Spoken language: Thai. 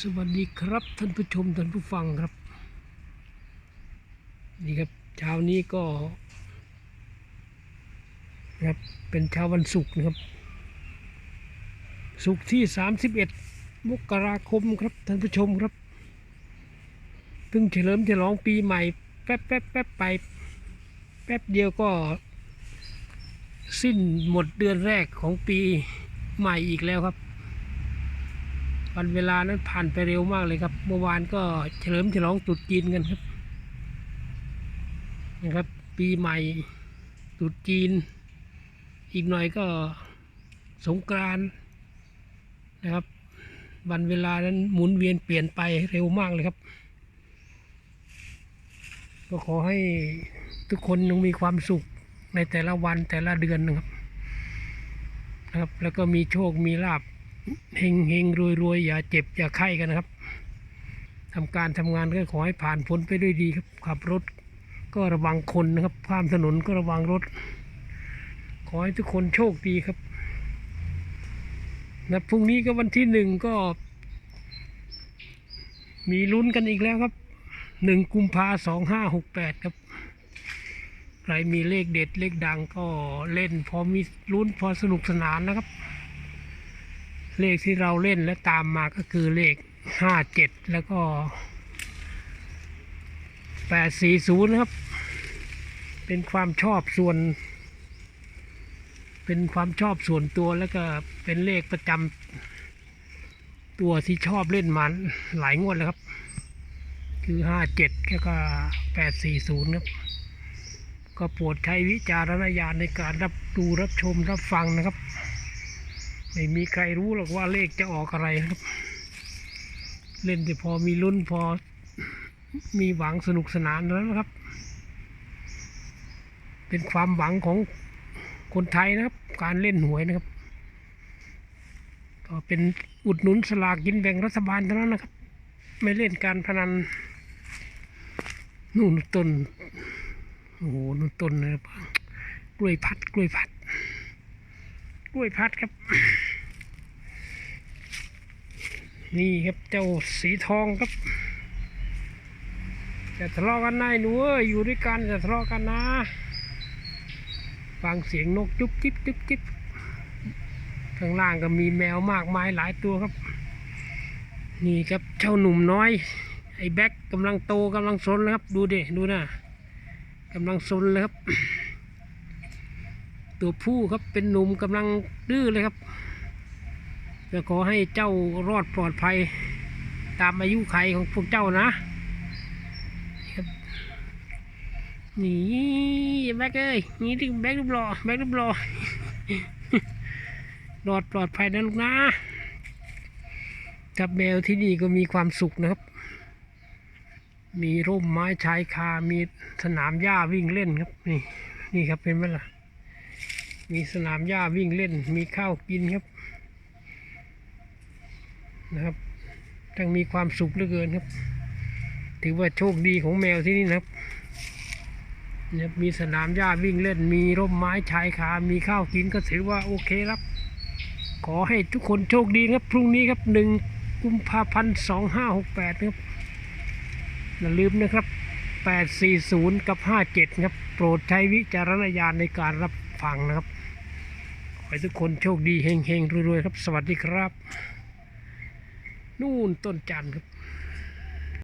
สวัสดีครับท่านผู้ชมท่านผู้ฟังครับ นี่ครับเช้านี้ก็ครับเป็นเช้าวันศุกร์นะครับศุกร์ที่ 31 มกราคมครับท่านผู้ชมครับเพิ่งเฉลิมฉลองปีใหม่ แป๊บแป๊บแป๊บไป แป๊บเดียวก็ สิ้นหมดเดือนแรกของปีใหม่อีกแล้วครับ วันเวลานั้นผ่านไปเร็วมากเลยครับ เมื่อวานก็เฉลิมฉลองตรุษจีนกันครับนะครับ ปีใหม่ตรุษจีน อีกหน่อยก็สงกรานนะครับ วันเวลานั้นหมุนเวียนเปลี่ยนไปเร็วมากเลยครับก็ขอให้ทุกคนจงมีความสุขในแต่ละวันแต่ละเดือนนะครับนะครับ แล้วก็มีโชคมีลาบ เฮงเฮงรวยรวยอย่าเจ็บอย่าไข้กันนะครับทำการทำงานก็ขอให้ผ่านพ้นไปด้วยดีครับ ขับรถก็ระวังคนนะครับข้ามถนนก็ระวังรถ ขอให้ทุกคนโชคดีครับนะพรุ่งนี้ก็วันที่หนึ่งก็ มีลุ้นกันอีกแล้วครับหนึ่งกุมภาสองห้าหกแปดครับ ใครมีเลขเด็ดเลขดังก็เล่นพอมีลุ้นพอสนุกสนานนะครับ เลขที่เราเล่นและตามมาก็คือเลขห้าเจ็ดแล้วก็แปดสี่ศูนย์ครับ เป็นความชอบส่วน เป็นความชอบส่วนตัวแล้วก็เป็นเลขประจำตัวที่ชอบเล่นมันหลายงวดแล้วครับ คือห้าเจ็ดแล้วก็แปดสี่ศูนย์ครับ ก็โปรดใช้วิจารณญาณในการรับดูรับชมรับฟังนะครับ ไม่มีใครรู้หรอกว่าเลขจะออกอะไรครับ เล่นแต่พอมีลุ้นพอมีหวังสนุกสนานแล้วนะครับ เป็นความหวังของคนไทยนะครับ การเล่นหวยนะครับก็เป็นอุดหนุนสลากกินแบ่งรัฐบาลเท่านั้นนะครับ ไม่เล่นการพนันนู่นต้นโอ้โหนู่นต้นนะครับกล้วยพัดกล้วยพัด ล้วยพัดครับ นี่ครับเจ้าสีทองครับจะทะเลาะกันนายหนูเอ้ยอยู่ด้วยกันจะทะเลาะกันนะฟังเสียงนกจุ๊บจิ๊บจุ๊บจิ๊บข้างล่างก็มีแมวมากมายหลายตัวครับ นี่ครับเจ้าหนุ่มน้อย ไอ้แบ็กกำลังโตกำลังซนเลยครับ ดูดิดูนะกำลังซนเลยครับ ตัวผู้ครับเป็นหนุ่มกำลังดื้อเลยครับจะขอให้เจ้ารอดปลอดภัยตามอายุไขของพวกเจ้านะนี่แบกเอ้ยนี่ถึงแบกรูปหล่อแบกรูปหล่อรอดปลอดภัยนะลูกนะกับแมวที่นี่ก็มีความสุขนะครับ มีร่มไม้ชายคา มีสนามหญ้าวิ่งเล่นครับ นี่ นี่ครับเป็นไหมล่ะ มีสนามหญ้าวิ่งเล่น มีข้าวกินครับ นะครับทั้งมีความสุขเหลือเกินครับ ถือว่าโชคดีของแมวที่นี่นะครับเนี่ยมีสนามหญ้าวิ่งเล่น มีร่มไม้ชายคา มีข้าวกินก็ถือว่าโอเคครับ ขอให้ทุกคนโชคดีครับ พรุ่งนี้ครับหนึ่งกุมภาพันธ์สองห้าหกแปดครับอย่าลืมนะครับ 840 กับ 57 ครับ โปรดใช้วิจารณญาณในการรับฟังนะครับ ให้ทุกคนโชคดีเฮงๆรวยๆครับ สวัสดีครับ นู่นต้นจันทร์ครับ